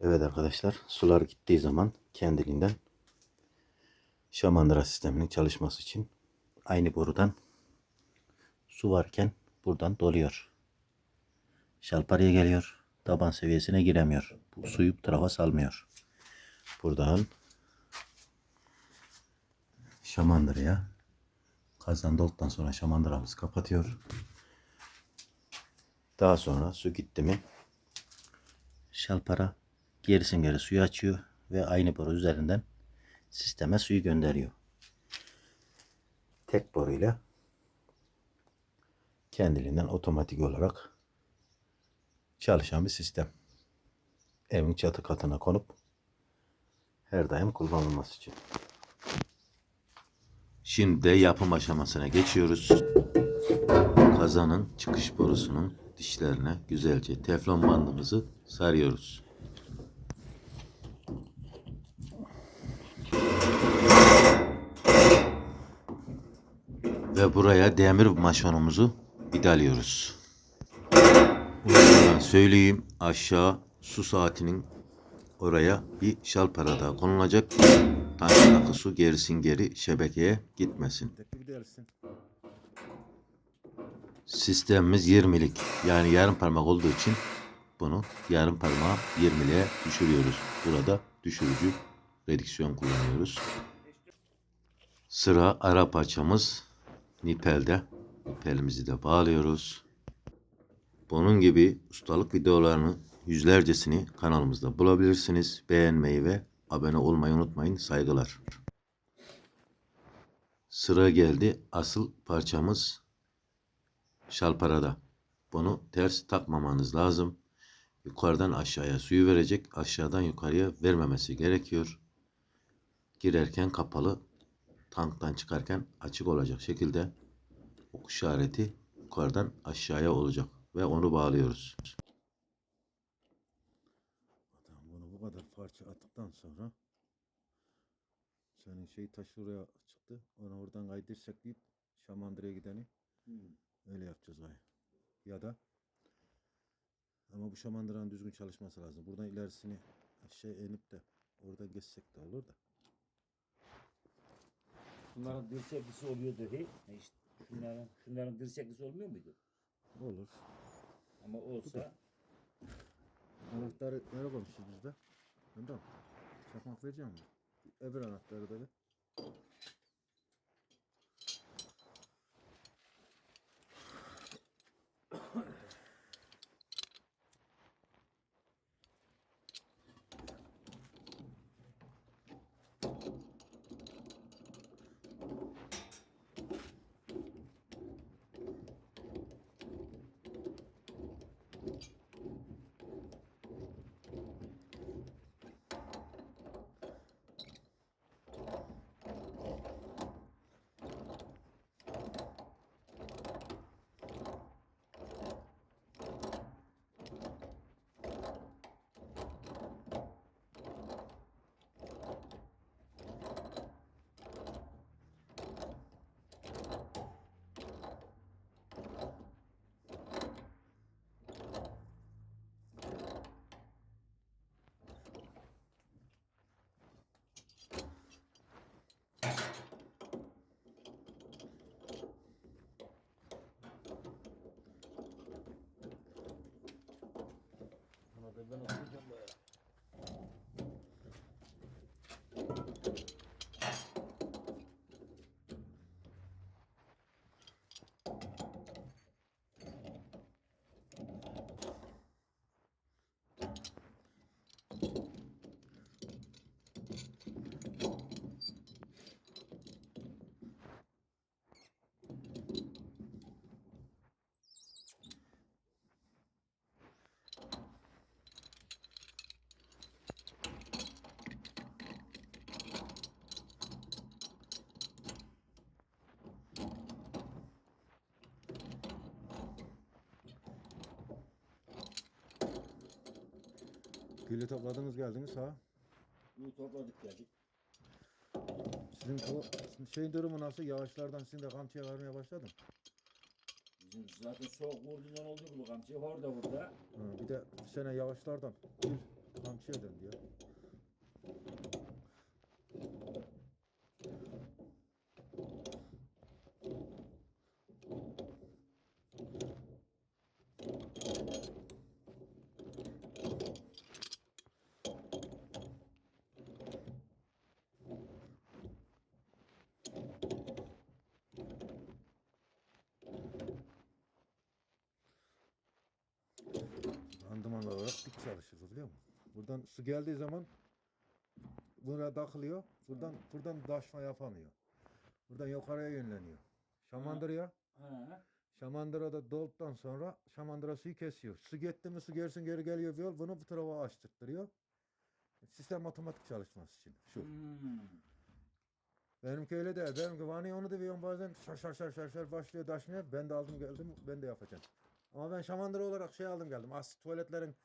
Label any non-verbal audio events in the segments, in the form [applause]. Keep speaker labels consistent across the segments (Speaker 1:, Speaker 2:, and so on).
Speaker 1: Evet arkadaşlar sular gittiği zaman kendiliğinden şamandıra sisteminin çalışması için aynı borudan su varken buradan doluyor. Şalparıya geliyor. Taban seviyesine giremiyor. Bu suyu bu tarafa salmıyor. Buradan şamandıraya kazan dolduktan sonra şamandıramızı kapatıyor. Daha sonra su gitti mi şalpara gerisin geri suyu açıyor ve aynı boru üzerinden sisteme suyu gönderiyor. Tek boruyla kendiliğinden otomatik olarak çalışan bir sistem. Evin çatı katına konup her daim kullanılması için. Şimdi de yapım aşamasına geçiyoruz. Kazanın çıkış borusunun dişlerine güzelce teflon bandımızı sarıyoruz. Ve buraya demir maşonumuzu vidalıyoruz. Söyleyeyim aşağı su saatinin oraya bir şalpara daha konulacak. Tankındaki su gerisin geri şebekeye gitmesin. Sistemimiz 20'lik. Yani yarım parmak olduğu için bunu yarım parmağa 20'liğe düşürüyoruz. Burada düşürücü redüksiyon kullanıyoruz. Sıra ara parçamız nipelde. Nipelimizi de bağlıyoruz. Bunun gibi ustalık videolarını yüzlercesini kanalımızda bulabilirsiniz. Beğenmeyi ve abone olmayı unutmayın. Saygılar. Sıra geldi. Asıl parçamız şalparada. Bunu ters takmamanız lazım. Yukarıdan aşağıya suyu verecek. Aşağıdan yukarıya vermemesi gerekiyor. Girerken kapalı. Tanktan çıkarken açık olacak şekilde ok işareti yukarıdan aşağıya olacak. Ve onu bağlıyoruz. Adam bunu bu kadar parça attıktan sonra senin şey taşı oraya çıktı. Onu oradan kaydırsak deyip Şamandıra'ya gideni Öyle yapacağız gay. Ya da ama bu şamandıranın düzgün çalışması lazım. Buradan ilerisini aşağı inip de oradan geçsek de olur da.
Speaker 2: Bunların dirseklisi oluyor dedi. E işte şunların, şunların dirseklisi olmuyor muydu?
Speaker 1: Olur.
Speaker 2: Ama olsa
Speaker 1: Anahtarı nereye koymuşuz biz de? Önden. Çakmak vereceğim mi? Öbür anahtarı da ver. Gülü topladınız geldiniz ha.
Speaker 2: Bunu topladık geldik.
Speaker 1: Sizin bu şeyin durumu nasıl? Yağışlardan sizin de kamçıya varmaya başladı mı?
Speaker 2: Bizim zaten soğuk vurduğundan oldu bu kamçı. Orada burada.
Speaker 1: Ha, bir de bu sene yağışlardan bir kamçıya döndü.
Speaker 3: Biliyor musun? Buradan su geldiği zaman buna takılıyor. Buradan buradan taşma yapamıyor. Buradan yukarıya yönleniyor. Şamandıraya.
Speaker 2: Ha.
Speaker 3: Şamandıra'da dolduktan sonra şamandıra suyu kesiyor. Su gitti mi su gerisin geri geliyor bir yol. Bunu bu tarafa açtırtırıyor. Sistem otomatik çalışması için. Şu.
Speaker 2: Hmm.
Speaker 3: Benimki öyle değil. Benimki vani onu da veriyorum bazen şar şar şar şar şar başlıyor taşmaya. Ben de aldım geldim ben de yapacağım. Ama ben şamandıra olarak şey aldım geldim. Aslı tuvaletlerin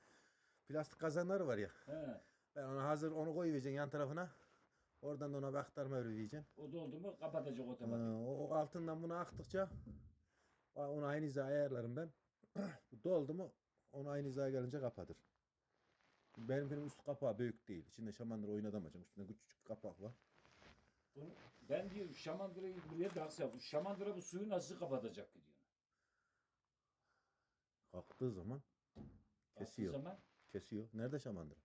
Speaker 3: plastik kazanları var ya.
Speaker 2: He.
Speaker 3: Ben onu hazır onu koyuvereceksin yan tarafına. Oradan da ona bir aktarma öğreteceksin.
Speaker 2: O doldu mu kapatacak otomatik.
Speaker 3: o, o altından bunu aktıkça onu aynı hizaya ayarlarım ben. [clears throat] Doldu mu onu aynı hizaya gelince kapatır. Benimkinin üst kapağı büyük değil. İçinde şamandıra oynatamacağım. Üstünde küçücük kapak var.
Speaker 2: Bunu- Ben diyor şamandırayı buraya taksa bu şamandıra bu suyu nasıl kapatacak diyor.
Speaker 3: Kalktığı zaman kesiyor.
Speaker 2: Zaman,
Speaker 3: Kesiyor. Nerede şamandıra?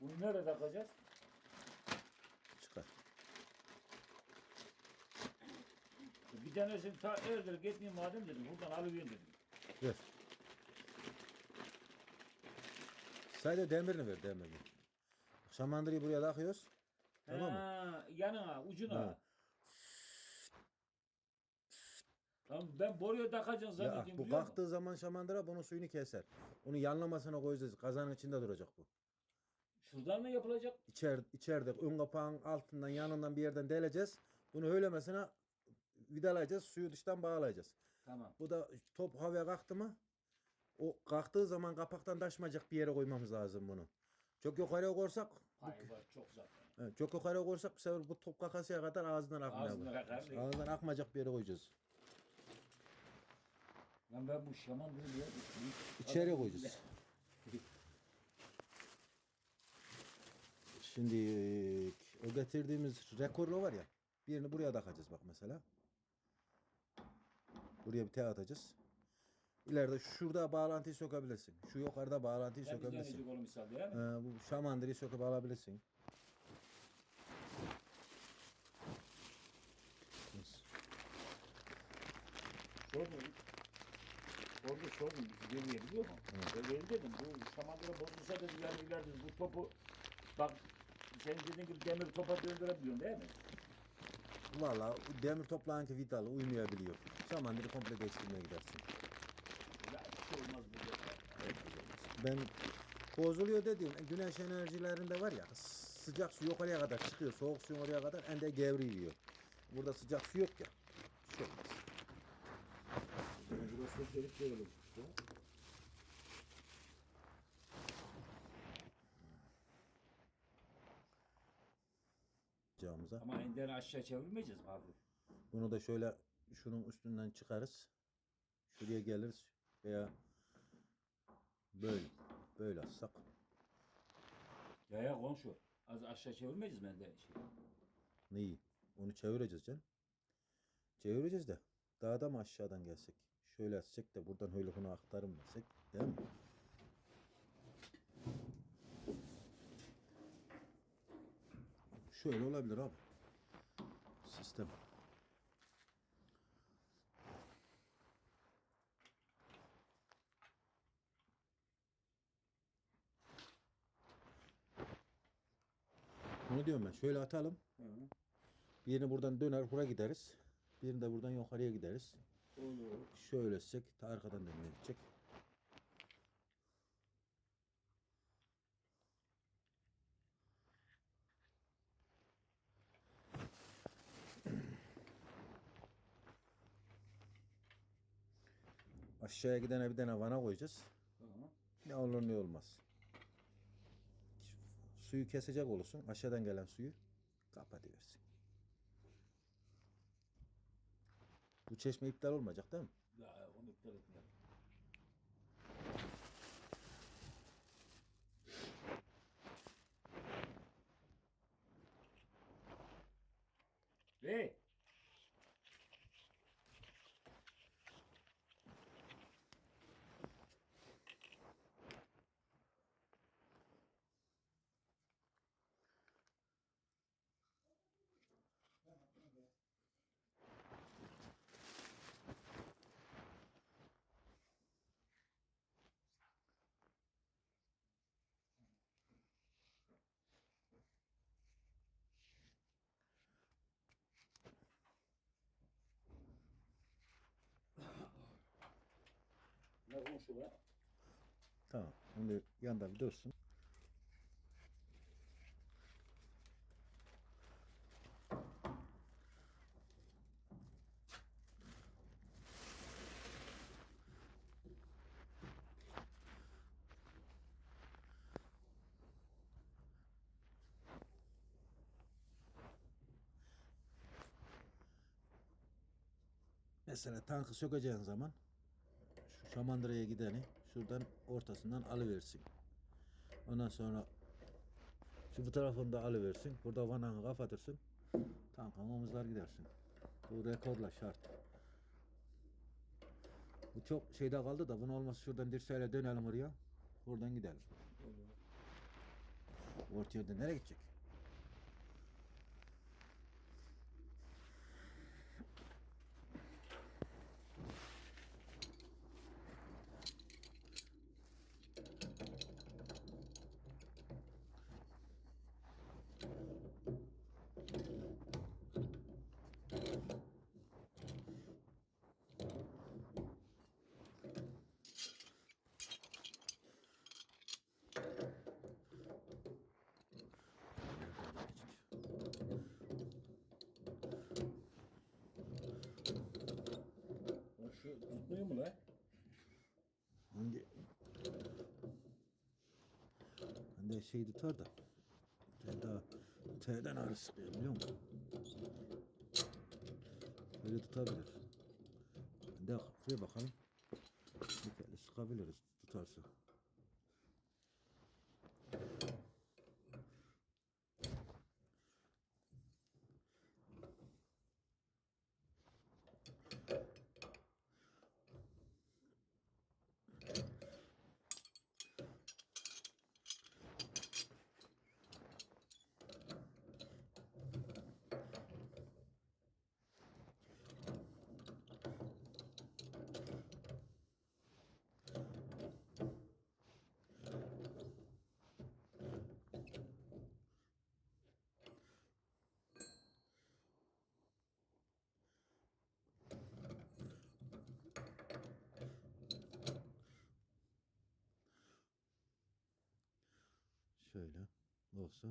Speaker 2: bunu nerede takacağız?
Speaker 3: Çıkar.
Speaker 2: Bir tanesini ta erdir gitmeyeyim madem dedim. Buradan alıvereyim dedim.
Speaker 3: Ver. Sadece demirini ver demirini. Şamandırayı buraya takıyoruz. Tamam mı?
Speaker 2: Ha, yanına, ucuna.
Speaker 3: Ha.
Speaker 2: Tamam ben boruya takacağım
Speaker 3: Ya,
Speaker 2: zannediyorum
Speaker 3: bu
Speaker 2: biliyor musun?
Speaker 3: kalktığı zaman şamandıra bunun suyunu keser. Onu yanlamasına koyacağız. Kazanın içinde duracak bu.
Speaker 2: Şuradan mı yapılacak?
Speaker 3: İçer, içeride ön kapağın altından yanından bir yerden deleceğiz. Bunu öylemesine vidalayacağız. Suyu dıştan bağlayacağız.
Speaker 2: Tamam.
Speaker 3: Bu da top havaya kalktı mı o kalktığı zaman kapaktan taşmayacak bir yere koymamız lazım bunu. Çok yukarıya koysak
Speaker 2: Pay var çok zaten.
Speaker 3: evet, çok yukarıya koysak bu sefer bu top kakasıya kadar ağzından akmaya başlar.
Speaker 2: akar.
Speaker 3: Ağzından akmayacak bir yere koyacağız.
Speaker 2: Lan ben bu şamandırı niye
Speaker 3: İçeriye koyacağız. [laughs] Şimdi o getirdiğimiz rekorlu var ya birini buraya takacağız bak mesela. Buraya bir T atacağız. İleride şurada bağlantıyı sokabilirsin. Şu yukarıda bağlantıyı
Speaker 2: Ben misal değil mi?
Speaker 3: Ee, bu şamandırıyı söküp alabilirsin. Yes.
Speaker 2: Orada sordum. Geriye biliyor musun? Ben geri dedim. Bu şamandıra bozulsa dediler ileride bu topu bak sen dediğin gibi demir topa döndürebiliyorsun değil mi?
Speaker 3: Valla demir toplağınki vidalı uymayabiliyor. Şamandırı komple değiştirmeye gidersin.
Speaker 2: Ya bir şey olmaz burada.
Speaker 3: Ben bozuluyor dediğim e, güneş enerjilerinde var ya sıcak su yukarıya kadar çıkıyor. Soğuk suyun oraya kadar en de gevriliyor. Burada sıcak su yok ya. Şey olmaz.
Speaker 2: Böyle.
Speaker 3: Cağımıza.
Speaker 2: Ama endeni aşağı çevirmeyeceğiz mi hafif?
Speaker 3: Bunu da şöyle şunun üstünden çıkarız. Şuraya geliriz veya böyle böyle atsak.
Speaker 2: Ya ya komşu. Az aşağı çevirmeyeceğiz mi endeni şey?
Speaker 3: Neyi? Onu çevireceğiz canım. Çevireceğiz de dağda mı aşağıdan gelsek? Şöyle atsek de buradan öyle bunu aktarım desek değil mi? Şöyle olabilir abi. Sistem. Bunu diyorum ben. Şöyle atalım.
Speaker 2: Hı hı.
Speaker 3: Birini buradan döner buraya gideriz. Birini de buradan yukarıya gideriz.
Speaker 2: Olur.
Speaker 3: Şöyle çek, arkadan dönmeye gidecek. Aşağıya gidene bir tane vana koyacağız.
Speaker 2: Tamam.
Speaker 3: Ne olur ne olmaz. Suyu kesecek olursun. Aşağıdan gelen suyu kapatıversin. Çeşme iptal olmayacak değil mi?
Speaker 2: Ya onu iptal etmeyelim. Şu var.
Speaker 1: Tamam. Şimdi yanda bir dursun. Mesela tankı sökeceğin zaman şamandıraya gideni şuradan ortasından alıversin. Ondan sonra şu bu tarafını da alıversin. Burada vananı kapatırsın. Tankın omuzlar gidersin. Bu rekorla şart. Bu çok şeyde kaldı da bunu olmazsa şuradan dirseğiyle dönelim oraya. Oradan gidelim. Orta yerde nereye gidecek?
Speaker 2: Lan şu tutmuyor mu lan?
Speaker 1: Hangi? Bende şey tutar da. Daha T'den ağrı sıkıyor biliyor musun? Böyle tutabilir. Bende şuraya bakalım. Şöyle sıkabiliriz tutarsa. Olsa